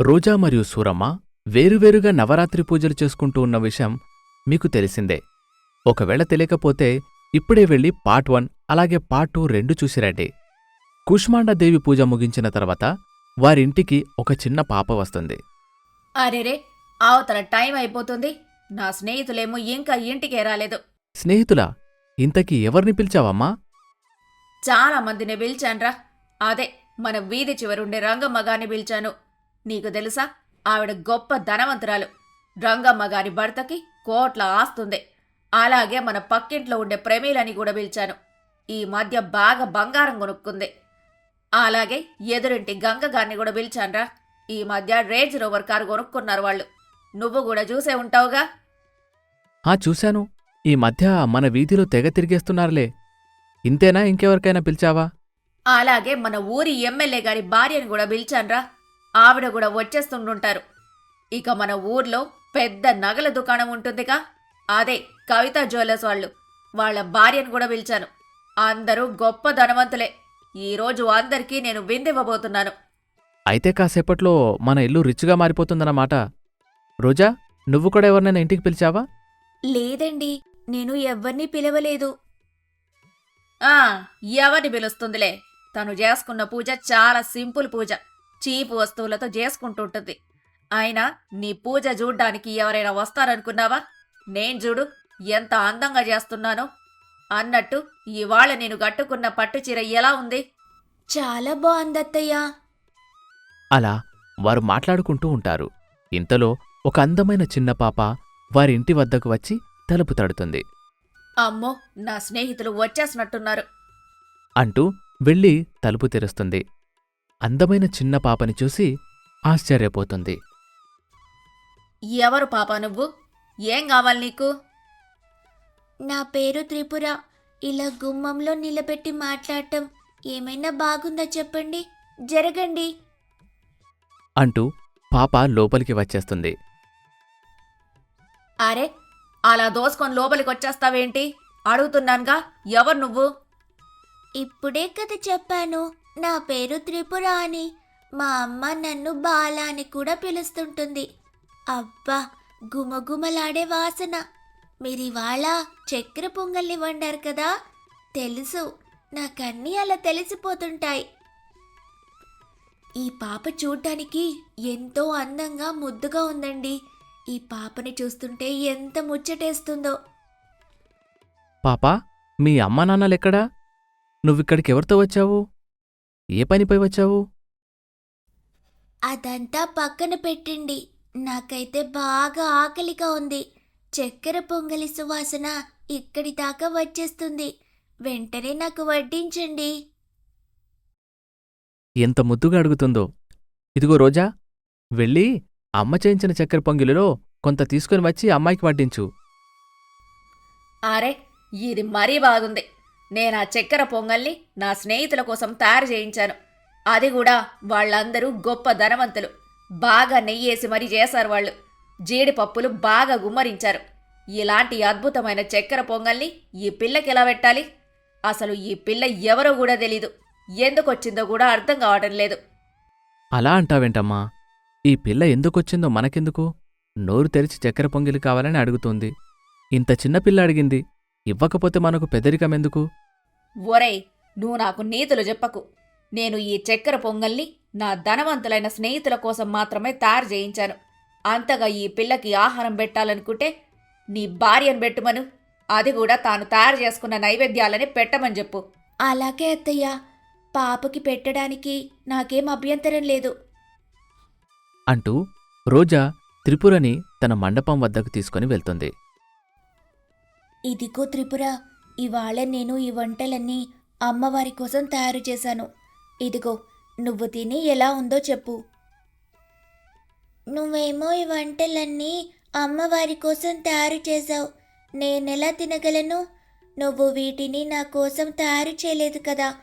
రోజా మరియు సూరమ్మ వేరువేరుగా నవరాత్రి పూజలు చేసుకుంటూ ఉన్న విషయం మీకు తెలిసిందే. ఒకవేళ తెలియకపోతే ఇప్పుడే వెళ్ళి పార్ట్ వన్ అలాగే పార్ట్ టూ రెండు చూసిరండి కుష్మాండదేవి పూజ ముగించిన తర్వాత వారింటికి ఒక చిన్న పాప వస్తుంది. అరెరే అవతల టైం అయిపోతుంది. నా స్నేహితులేమో ఇంకా ఇంటికే రాలేదు. స్నేహితులా? ఇంతకీ ఎవరిని పిలిచావమ్మా? చాలా మందిని పిలిచాన్రా. అదే మన వీధి చివరుండే రంగమ్మ గారిని పిలిచాను. నీకు తెలుసా? ఆవిడ గొప్ప ధనవంతురాలు. రంగమ్మ గారి భర్తకి కోట్ల ఆస్తుంది. అలాగే మన పక్కింట్లో ఉండే ప్రమీలని కూడా పిలిచాను. ఈ మధ్య బాగా బంగారం కొనుక్కుంది. అలాగే ఎదురింటి గంగ గారిని కూడా పిలిచాన్రా. ఈ మధ్య రేంజ్ రోవర్ కారు కొనుక్కున్నారు వాళ్ళు. నువ్వు కూడా చూసే ఉంటావుగా. ఆ చూశాను. ఈ మధ్య మన వీధిలో తెగ తిరిగేస్తున్నారులే. ఇంతేనా ఇంకెవరికైనా పిలిచావా? అలాగే మన ఊరి ఎమ్మెల్యే గారి భార్యను కూడా పిలిచాన్రా. ఆవిడ కూడా వచ్చేస్తుంటుంటారు ఇక మన ఊర్లో పెద్ద నగల దుకాణం ఉంటుందిగా. అదే కవిత జ్యువెలర్స్ వాళ్ళు. వాళ్ళ భార్యను కూడా పిలిచాను. అందరూ గొప్ప ధనవంతులే. ఈరోజు అందరికీ నేను విందివ్వబోతున్నాను. అయితే కాసేపట్లో మన ఇల్లు రిచ్గా మారిపోతుందన్నమాట. రోజా నువ్వు కూడా ఎవరినైనా ఇంటికి పిలిచావా? లేదండి నేను ఎవ్వరినీ పిలవలేదు. ఆ ఎవరిని పిలుస్తుందిలే? తను చేసుకున్న పూజ చాలా సింపుల్ పూజ. చీపు వస్తువులతో చేసుకుంటుంటుంది. అయినా నీ పూజ చూడ్డానికి ఎవరైనా వస్తారనుకున్నావా? నేను చూడు ఎంత అందంగా చేస్తున్నానో. అన్నట్టు ఇవాళ నేను కట్టుకున్న పట్టు చీర ఎలా ఉంది? చాలా బాగుందత్తయ్యా. అలా వారు మాట్లాడుకుంటూ ఉంటారు. ఇంతలో ఒక అందమైన చిన్న పాప వారి ఇంటి వద్దకు వచ్చి తలుపు తడుతుంది. అమ్మో నా స్నేహితులు వచ్చేసినట్టున్నారు. అంటూ వెళ్ళి తలుపు తెరుస్తుంది. అందమైన చిన్న పాపని చూసి ఆశ్చర్యపోతుంది. ఎవరు పాప నువ్వు? ఏం కావాలి నీకు? నా పేరు త్రిపుర. ఇలా గుమ్మంలో నిలబెట్టి మాట్లాడటం ఏమైనా బాగుందా చెప్పండి. జరగండి. అంటూ పాప లోపలికి వచ్చేస్తుంది. అరే అలా దోసుకొని లోపలికి వచ్చేస్తావేంటి? అడుగుతున్నానుగా ఎవరు నువ్వు? ఇప్పుడే కదా చెప్పాను. నా పేరు త్రిపుర అని మా అమ్మ నన్ను బాల అని కూడా పిలుస్తుంటుంది. అబ్బా గుమగుమలాడే వాసన. మీరివాళ చక్కెర పొంగల్ని వండారు కదా? తెలుసు నాకన్నీ అలా తెలిసిపోతుంటాయి. ఈ పాప చూడ్డానికి ఎంతో అందంగా ముద్దుగా ఉందండి. ఈ పాపని చూస్తుంటే ఎంత ముచ్చటేస్తుందో. పాపా మీ అమ్మా నాన్నలెక్కడా? నువ్విక్కడికి ఎవరితో వచ్చావు? ఏ పనిపై వచ్చావు? అదంతా పక్కన పెట్టండి. నాకైతే బాగా ఆకలిగా ఉంది. చక్కెర పొంగలి సువాసన ఇక్కడి దాకా వచ్చేస్తుంది. వెంటనే నాకు వడ్డించండి. ఎంత ముద్దుగా అడుగుతుందో. ఇదిగో రోజా వెళ్ళి అమ్మ చేయించిన చక్కెర పొంగిలిలో కొంత తీసుకుని వచ్చి అమ్మాయికి వడ్డించు. అరే ఇది మరీ బాగుంది. నేను ఆ చక్కెర పొంగల్ని నా స్నేహితుల కోసం తయారు చేయించాను. అది కూడా వాళ్ళందరూ గొప్ప ధనవంతులు. బాగా నెయ్యేసి మరీ చేశారు వాళ్ళు. జీడిపప్పులు బాగా గుమ్మరించారు. ఇలాంటి అద్భుతమైన చక్కెర పొంగల్ని ఈ పిల్లకి ఎలా పెట్టాలి? అసలు ఈ పిల్ల ఎవరో కూడా తెలీదు. ఎందుకొచ్చిందో కూడా అర్థం కావటం లేదు. అలా అంటావేంటమ్మా? ఈ పిల్ల ఎందుకొచ్చిందో మనకెందుకు? నోరు తెరిచి చక్కెర పొంగిలి కావాలని అడుగుతుంది. ఇంత చిన్న పిల్ల అడిగింది. ఇవ్వకపోతే మనకు పెదరికమెందుకు? ఒరేయ్ నువ్వు నాకు నీతులు చెప్పకు. నేను ఈ చక్కెర పొంగల్ని నా ధనవంతులైన స్నేహితుల కోసం మాత్రమే తయారు చేయించాను. అంతగా ఈ పిల్లకి ఆహారం పెట్టాలనుకుంటే నీ భార్యను పెట్టుమను. అది కూడా తాను తయారు చేసుకున్న నైవేద్యాలని పెట్టమని చెప్పు. అలాగే అత్తయ్య. పాపకి పెట్టడానికి నాకేం అభ్యంతరం లేదు. అంటూ రోజా త్రిపురని తన మండపం వద్దకు తీసుకుని వెళ్తుంది. ఇదిగో త్రిపుర ఇవాళ నేను ఈ వంటలన్నీ అమ్మవారి కోసం తయారు చేశాను. ఇదిగో నువ్వు తిని ఎలా ఉందో చెప్పు. నువ్వేమో ఈ వంటలన్నీ అమ్మవారి కోసం తయారు చేశావు. నేనెలా తినగలను? నువ్వు వీటిని నా కోసం తయారు చేయలేదు కదా.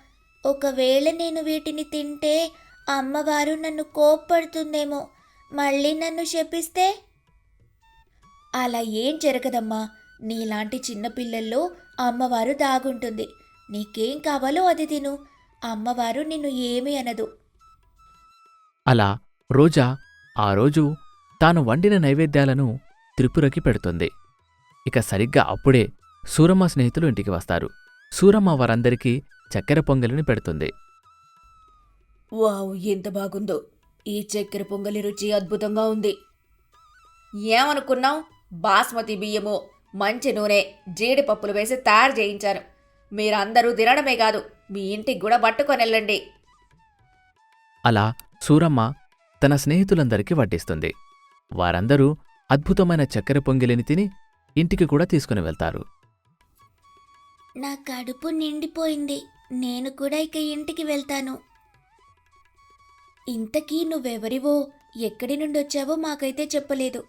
ఒకవేళ నేను వీటిని తింటే అమ్మవారు నన్ను కోప్పడుతుందేమో. మళ్ళీ నన్ను శపిస్తే? అలా ఏం జరగదమ్మా. నీలాంటి చిన్నపిల్లల్లో అమ్మవారు దాగుంటుంది. నీకేం కావాలో అది తిను. అమ్మవారు నిన్ను ఏమీ అనదు. అలా రోజా ఆ రోజు తాను వండిన నైవేద్యాలను త్రిపురకి పెడుతుంది. ఇక సరిగ్గా అప్పుడే సూరమ్మ స్నేహితులు ఇంటికి వస్తారు. సూరమ్మ వారందరికీ చక్కెర పొంగలిని పెడుతుంది. వావ్ ఎంత బాగుందో. ఈ చక్కెర పొంగలి రుచి అద్భుతంగా ఉంది. ఏమనుకున్నావు? బాస్మతి బియ్యము. మంచి నూనె జీడిపప్పులు వేసి తయారు చేయించాను. మీరందరూ తినడమే కాదు మీ ఇంటికి కూడా పట్టుకొని వెళ్ళండి. అలా సూరమ్మ తన స్నేహితులందరికీ వడ్డిస్తుంది. వారందరూ అద్భుతమైన చక్కెర పొంగిలిని తిని ఇంటికి కూడా తీసుకుని వెళ్తారు. నా కడుపు నిండిపోయింది. నేను కూడా ఇక ఇంటికి వెళ్తాను. ఇంతకీ నువ్వెవరివో ఎక్కడి నుండి వచ్చావో మాకైతే చెప్పలేదు.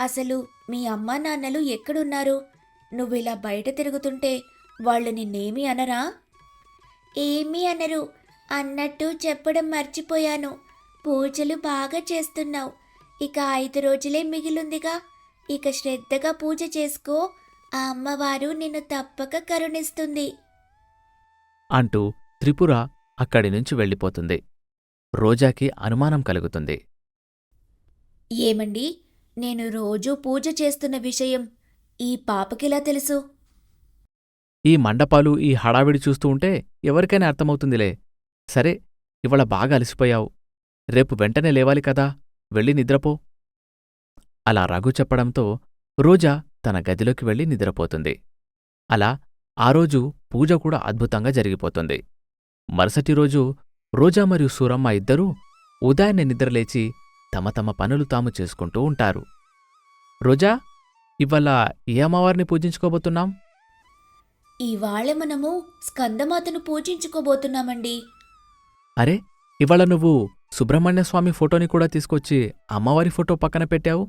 అసలు మీ అమ్మా నాన్నలు ఎక్కడున్నారు? నువ్విలా బయట తిరుగుతుంటే వాళ్ళు నిన్నేమీ అనరా? ఏమీ అనరు. అన్నట్టు చెప్పడం మర్చిపోయాను. పూజలు బాగా చేస్తున్నావు. ఇక ఐదు రోజులే మిగిలుందిగా. ఇక శ్రద్ధగా పూజ చేసుకో. ఆ అమ్మవారు నిన్ను తప్పక కరుణిస్తుంది. అంటూ త్రిపుర అక్కడి నుంచి వెళ్ళిపోతుంది. రోజాకి అనుమానం కలుగుతుంది. ఏమండి? నేను రోజూ పూజ చేస్తున్న విషయం ఈ పాపకిలా తెలుసు? ఈ మండపాలు ఈ హడావిడి చూస్తూ ఉంటే ఎవరికైనా అర్థమవుతుందిలే. సరే ఇవాళ బాగా అలసిపోయావు. రేపు వెంటనే లేవాలి కదా? వెళ్ళి నిద్రపో. అలా రఘు చెప్పడంతో రోజా తన గదిలోకి వెళ్ళి నిద్రపోతుంది. అలా ఆ రోజు పూజ కూడా అద్భుతంగా జరిగిపోతుంది. మరుసటి రోజు రోజా మరియు సూరమ్మ ఇద్దరూ ఉదయాన్నే నిద్రలేచి తమ తమ పనులు తాము చేసుకుంటూ ఉంటారు. రోజా ఇవాళ ఏ అమ్మవారిని పూజించుకోబోతున్నాం? ఇవాళ మనము స్కందమాతను పూజించుకోబోతున్నామండి. అరే ఇవాళ నువ్వు సుబ్రహ్మణ్య స్వామి ఫోటోని కూడా తీసుకొచ్చి అమ్మవారి ఫోటో పక్కన పెట్టావు?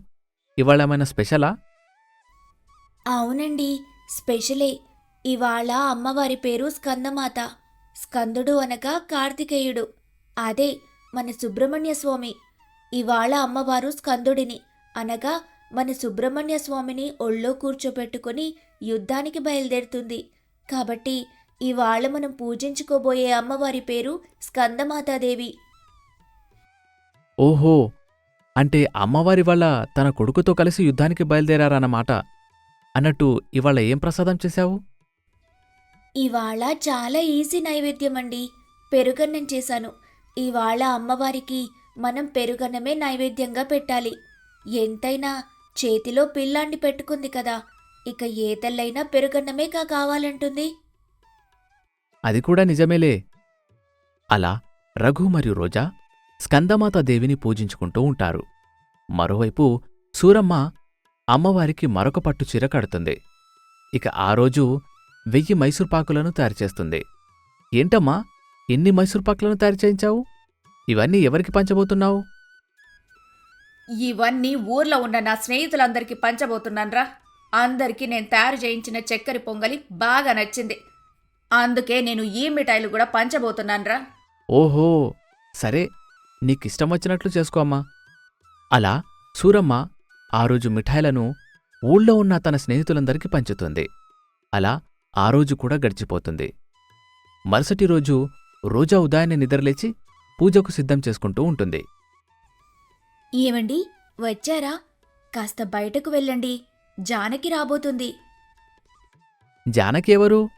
ఇవాళ ఏమైనా స్పెషలా? అవునండి స్పెషలే. ఇవాళ అమ్మవారి పేరు స్కందమాత. స్కందుడు అనగా కార్తికేయుడు. అదే మన సుబ్రహ్మణ్య స్వామి. ఇవాళ అమ్మవారు స్కందుడిని. అనగా మన సుబ్రహ్మణ్య స్వామిని ఒళ్ళో కూర్చోపెట్టుకుని యుద్ధానికి బయలుదేరుతుంది. కాబట్టి ఇవాళ మనం పూజించుకోబోయే అమ్మవారి పేరు స్కందమాతాదేవి. ఓహో! అంటే అమ్మవారి వల్ల తన కొడుకుతో కలిసి యుద్ధానికి బయలుదేరారన్నమాట. అన్నట్టు ఇవాళ ఏం ప్రసాదం చేశావు? ఇవాళ చాలా ఈజీ నైవేద్యం అండి పెరుగన్నం చేశాను. ఇవాళ అమ్మవారికి మనం పెరుగన్నమే నైవేద్యంగా పెట్టాలి. ఎంతైనా చేతిలో పిల్లాండి పెట్టుకుంది కదా ఇక ఏ తల్లైనా పెరుగన్నమే కా కావాలంటుంది. అది కూడా నిజమేలే. అలా రఘు మరియు రోజా స్కందమాత దేవిని పూజించుకుంటూ ఉంటారు. మరోవైపు సూరమ్మ అమ్మవారికి మరొక పట్టు చీర కడుతుంది. ఇక ఆ రోజు వెయ్యి మైసూర్పాకులను తయారు చేస్తుంది. ఏంటమ్మా ఎన్ని మైసూర్పాకులను తయారు చేయించావు? ఇవన్నీ ఎవరికి పంచబోతున్నావు? ఇవన్నీ ఊర్లో ఉన్న నా స్నేహితులందరికీ పంచబోతున్నాన్రా. అందరికీ నేను తయారు చేయించిన చక్కెర పొంగలి బాగా నచ్చింది. అందుకే నేను ఈ మిఠాయిలు కూడా పంచబోతున్నాన్రా. ఓహో సరే నీకిష్టం వచ్చినట్లు చేసుకో అమ్మా. అలా సూరమ్మ ఆ రోజు మిఠాయిలను ఊళ్ళో ఉన్న తన స్నేహితులందరికీ పంచుతుంది. అలా ఆ రోజు కూడా గడిచిపోతుంది. మరుసటి రోజు రోజా ఉదయాన్నే నిద్రలేచి పూజకు సిద్ధం చేసుకుంటూ ఉంటుంది. ఏమండి? వచ్చారా? కాస్త బయటకు వెళ్ళండి. జానకి రాబోతుంది. జానకి ఎవరు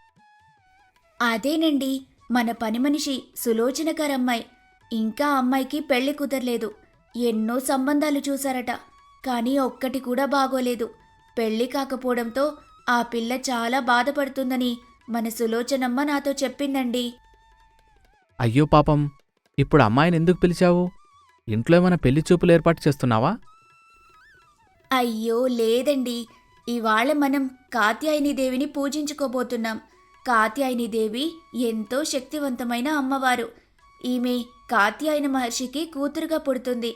అదేనండి. మన పని మనిషి సులోచనకరమ్మాయి ఇంకా అమ్మాయికి పెళ్ళి కుదరలేదు. ఎన్నో సంబంధాలు చూశారట. కానీ ఒక్కటి కూడా బాగోలేదు. పెళ్ళి కాకపోవడంతో ఆ పిల్ల చాలా బాధపడుతుందని మన సులోచనమ్మ నాతో చెప్పిందండి. అయ్యో పాపం. ఇప్పుడు అమ్మాయిని ఎందుకు పిలిచావు? ఇంట్లో ఏమైనా పెళ్ళి చూపులు ఏర్పాటు చేస్తున్నావా? అయ్యో లేదండి. ఇవాళ మనం కాత్యాయని దేవిని పూజించుకోబోతున్నాం. కాత్యాయని దేవి ఎంతో శక్తివంతమైన అమ్మవారు. ఈమె కాత్యాయని మహర్షికి కూతురుగా పుడుతుంది.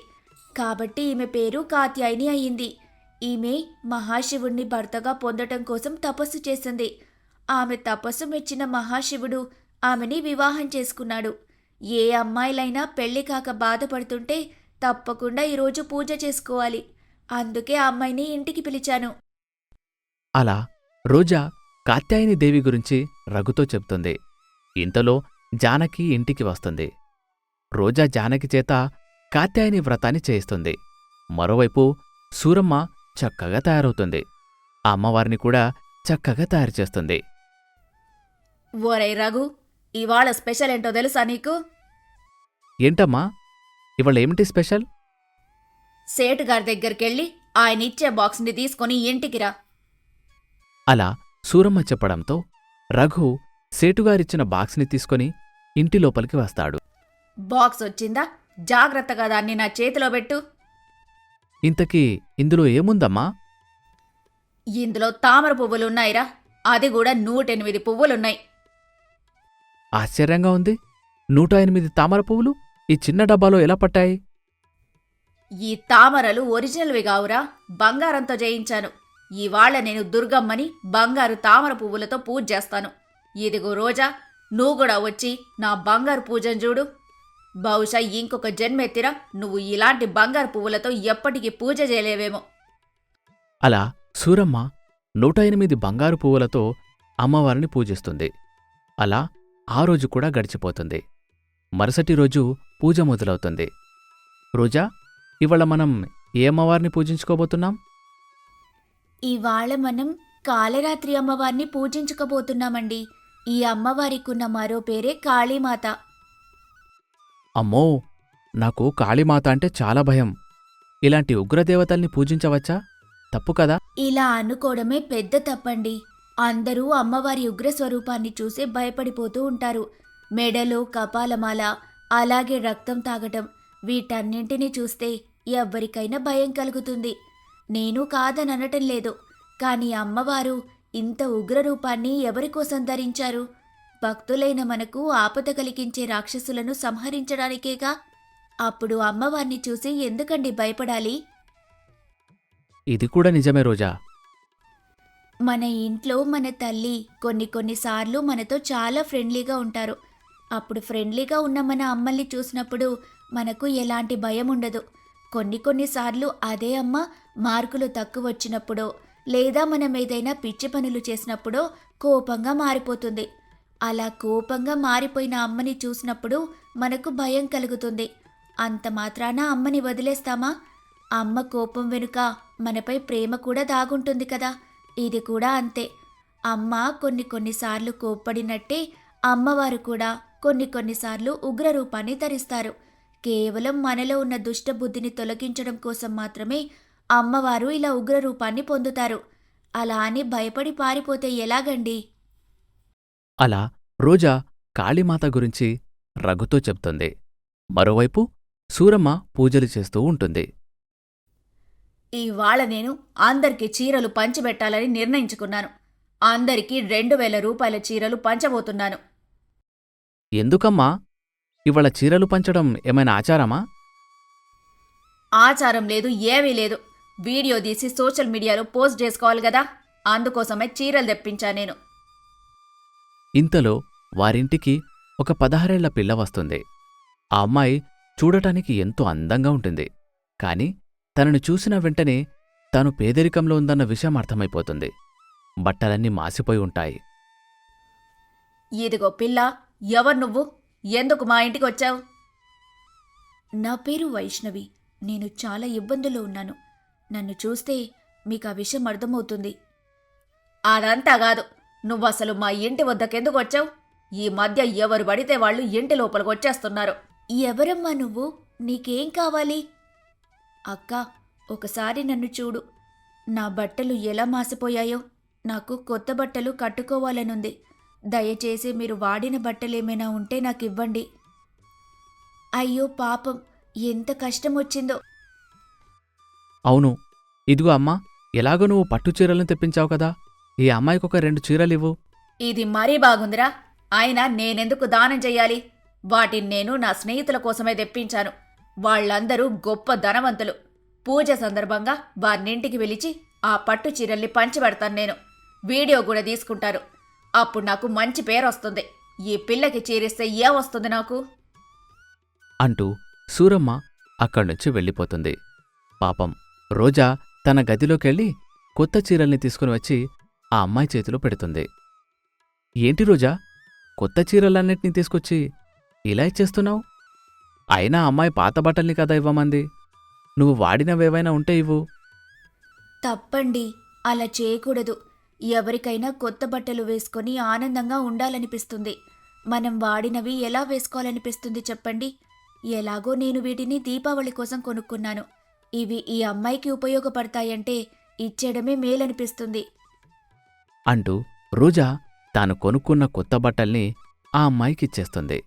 కాబట్టి ఈమె పేరు కాత్యాయని అయింది ఈమె మహాశివుణ్ణి భర్తగా పొందటం కోసం తపస్సు చేసింది. ఆమె తపస్సు మెచ్చిన మహాశివుడు ఆమెని వివాహం చేసుకున్నాడు. ఏ అమ్మాయిలైనా పెళ్ళి కాక బాధపడుతుంటే తప్పకుండా ఈరోజు పూజ చేసుకోవాలి. అందుకే ఆ అమ్మాయిని ఇంటికి పిలిచాను. అలా రోజా కాత్యాయని దేవి గురించి రఘుతో చెప్తుంది. ఇంతలో జానకి ఇంటికి వస్తుంది. రోజా జానకి చేత కాత్యాయని వ్రతాన్ని చేయిస్తుంది. మరోవైపు సూరమ్మ చక్కగా తయారవుతుంది. ఆ అమ్మవారిని కూడా చక్కగా తయారు చేస్తుంది. ఓరై రఘు ఇవాళ స్పెషల్ ఏంటో తెలుసా నీకు? ఏంటమ్మా? ఇవాళ ఏమిటి స్పెషల్? సేటు గారి దగ్గరికెళ్ళి ఆయన ఇచ్చే బాక్స్ని తీసుకొని ఇంటికి రా. అలా సూరమ్మ చెప్పడంతో రఘు సేటుగారిచ్చిన బాక్స్ని తీసుకొని ఇంటి లోపలికి వస్తాడు. బాక్స్ వచ్చిందా? జాగ్రత్తగా దాన్ని నా చేతిలో పెట్టు. ఇంతకీ ఇందులో ఏముందమ్మా? ఇందులో తామర పువ్వులున్నాయిరా. అది కూడా నూటెనిమిది పువ్వులున్నాయి. ఆశ్చర్యంగా ఉంది. నూట ఎనిమిది తామర పువ్వులు ఈ చిన్న డబ్బాలో ఎలా పట్టాయి? ఈ తామరలు ఒరిజినల్వి కావురా బంగారంతో చేయించాను ఇవాళ నేను దుర్గమ్మని బంగారు తామర పువ్వులతో పూజ చేస్తాను. ఇదిగో రోజా నువ్వు కూడా వచ్చి నా బంగారు పూజను చూడు. బహుశా ఇంకొక జన్మెత్తిరా నువ్వు ఇలాంటి బంగారు పువ్వులతో ఎప్పటికీ పూజ చేయలేవేమో. అలా సూరమ్మ నూట ఎనిమిది బంగారు పువ్వులతో అమ్మవారిని పూజిస్తుంది. అలా ఆ రోజు కూడా గడిచిపోతుంది. మరుసటి రోజు పూజ మొదలవుతుంది. రోజా ఇవాళ మనం ఏ అమ్మవారిని పూజించుకోబోతున్నాం? ఇవాళ మనం కాళరాత్రి అమ్మవారిని పూజించుకోబోతున్నామండి. ఈ అమ్మవారికున్న మరో పేరే కాళీమాత. అమ్మో నాకు కాళీమాత అంటే చాలా భయం. ఇలాంటి ఉగ్రదేవతల్ని పూజించవచ్చా? తప్పు కదా? ఇలా అనుకోవడమే పెద్ద తప్పండి. అందరూ అమ్మవారి ఉగ్ర స్వరూపాన్ని చూసి భయపడిపోతూ ఉంటారు. మెడలో కపాలమాల అలాగే రక్తం తాగటం వీటన్నింటినీ చూస్తే ఎవ్వరికైనా భయం కలుగుతుంది. నేను కాదననటం లేదు కానీ అమ్మవారు ఇంత ఉగ్ర రూపాన్ని ఎవరి కోసం ధరించారు? భక్తులైన మనకు ఆపద కలిగించే రాక్షసులను సంహరించడానికేగా? అప్పుడు అమ్మవారిని చూసి ఎందుకండి భయపడాలి? ఇది కూడా నిజమే రోజా. మన ఇంట్లో మన తల్లి కొన్ని కొన్నిసార్లు మనతో చాలా ఫ్రెండ్లీగా ఉంటారు. అప్పుడు ఫ్రెండ్లీగా ఉన్న మన అమ్మల్ని చూసినప్పుడు మనకు ఎలాంటి భయం ఉండదు. కొన్ని కొన్నిసార్లు అదే అమ్మ మార్కులు తక్కువ వచ్చినప్పుడో లేదా మనం ఏదైనా పిచ్చి పనులు చేసినప్పుడో కోపంగా మారిపోతుంది. అలా కోపంగా మారిపోయిన అమ్మని చూసినప్పుడు మనకు భయం కలుగుతుంది. అంత మాత్రాన అమ్మని వదిలేస్తామా? అమ్మ కోపం వెనుక మనపై ప్రేమ కూడా దాగుంటుంది కదా. ఇది కూడా అంతే. అమ్మ కొన్ని కొన్నిసార్లు కోప్పడినట్టే అమ్మవారు కూడా కొన్ని కొన్నిసార్లు ఉగ్ర రూపాన్ని ధరిస్తారు. కేవలం మనలో ఉన్న దుష్టబుద్ధిని తొలగించడం కోసం మాత్రమే అమ్మవారు ఇలా ఉగ్ర రూపాన్ని పొందుతారు. అలా అని భయపడి పారిపోతే ఎలాగండి? అలా రోజా కాళీమాత గురించి రఘుతో చెప్తుంది. మరోవైపు సూరమ్మ పూజలు చేస్తూ ఉంటుంది. ఇవాళ నేను అందరికీ చీరలు పంచిపెట్టాలని నిర్ణయించుకున్నాను. అందరికీ రెండు వేల రూపాయల చీరలు పంచబోతున్నాను. ఎందుకమ్మా? ఇవాళ చీరలు పంచడం ఏమైనా ఆచారమా? ఆచారం లేదు ఏమీ లేదు. వీడియో తీసి సోషల్ మీడియాలో పోస్ట్ చేసుకోవాలి కదా. అందుకోసమే చీరలు తెప్పించా నేను. ఇంతలో వారింటికి ఒక పదహారేళ్ళ పిల్ల వస్తుంది. ఆ అమ్మాయి చూడటానికి ఎంతో అందంగా ఉంటుంది. కాని తనను చూసిన వెంటనే తాను పేదరికంలో ఉందన్న విషయం అర్థమైపోతుంది. బట్టలన్నీ మాసిపోయి ఉంటాయి. ఇదిగో పిల్ల ఎవరు నువ్వు? ఎందుకు మా ఇంటికి వచ్చావు? నా పేరు వైష్ణవి. నేను చాలా ఇబ్బందులో ఉన్నాను. నన్ను చూస్తే మీకు ఆ విషయం అర్థమవుతుంది. అదంతా కాదు. నువ్వసలు మా ఇంటి వద్దకెందుకు వచ్చావు? ఈ మధ్య ఎవరు పడితే వాళ్ళు ఇంటి లోపలికి వచ్చేస్తున్నారు. ఎవరమ్మా నువ్వు? నీకేం కావాలి? అక్క ఒకసారి నన్ను చూడు. నా బట్టలు ఎలా మాసిపోయాయో నాకు కొత్త బట్టలు కట్టుకోవాలనుంది. దయచేసి మీరు వాడిన బట్టలేమైనా ఉంటే నాకు ఇవ్వండి అయ్యో పాపం ఎంత కష్టం వచ్చిందో అవును. ఇదిగో అమ్మా ఎలాగో నువ్వు పట్టు చీరలను తెప్పించావు కదా. ఈ అమ్మాయికి ఒక రెండు చీరలివ్వు. ఇది మరీ బాగుందిరా. అయినా నేనెందుకు దానం చెయ్యాలి వాటిని నేను నా స్నేహితుల కోసమే తెప్పించాను. వాళ్ళందరూ గొప్ప ధనవంతులు. పూజ సందర్భంగా వారినింటికి పిలిచి ఆ పట్టు చీరల్ని పంచిపెడతాను నేను. వీడియో కూడా తీసుకుంటారు. అప్పుడు నాకు మంచి పేరు వస్తుంది ఈ పిల్లకి చీరిస్తే ఏమొస్తుంది నాకు? అంటూ సూరమ్మ అక్కడ్నుంచి వెళ్ళిపోతుంది. పాపం రోజా తన గదిలోకెళ్ళి కొత్త చీరల్ని తీసుకుని వచ్చి ఆ అమ్మాయి చేతిలో పెడుతుంది. ఏంటి రోజా? కొత్త చీరలన్నిటినీ తీసుకొచ్చి ఇలా ఇచ్చేస్తున్నావు? అయినా అమ్మాయి పాత బట్టల్ని కదా ఇవ్వమంది? నువ్వు వాడినవేవైనా ఉంటే ఇవ్వు. తప్పండి అలా చేయకూడదు. ఎవరికైనా కొత్త బట్టలు వేసుకొని ఆనందంగా ఉండాలనిపిస్తుంది. మనం వాడినవి ఎలా వేసుకోవాలనిపిస్తుంది చెప్పండి? ఎలాగో నేను వీటిని దీపావళి కోసం కొనుక్కున్నాను. ఇవి ఈ అమ్మాయికి ఉపయోగపడతాయంటే ఇచ్చేయడమే మేలనిపిస్తుంది. అంటూ రోజా తాను కొనుక్కున్న కొత్త బట్టల్ని ఆ అమ్మాయికిచ్చేస్తుంది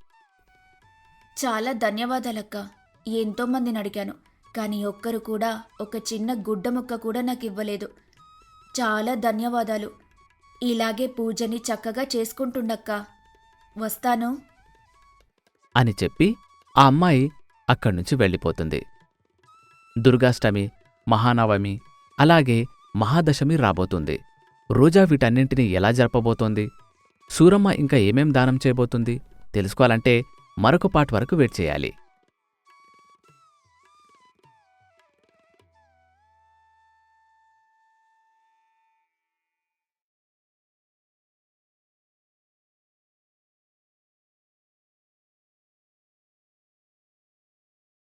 చాలా ధన్యవాదాలక్క. ఎంతో మందిని అడిగాను కానీ ఒక్కరు కూడా ఒక చిన్న గుడ్డ ముక్క కూడా నాకు ఇవ్వలేదు చాలా ధన్యవాదాలు. ఇలాగే పూజని చక్కగా చేసుకుంటుండక్క. వస్తాను. అని చెప్పి ఆ అమ్మాయి అక్కడి నుంచి వెళ్ళిపోతుంది. దుర్గాష్టమి మహానవమి అలాగే మహాదశమి రాబోతుంది. రోజా వీటన్నింటినీ ఎలా జరపబోతోంది? సూరమ్మ ఇంకా ఏమేం దానం చేయబోతుంది? తెలుసుకోవాలంటే మరొక పార్ట్ వరకు వెయిట్ చేయాలి.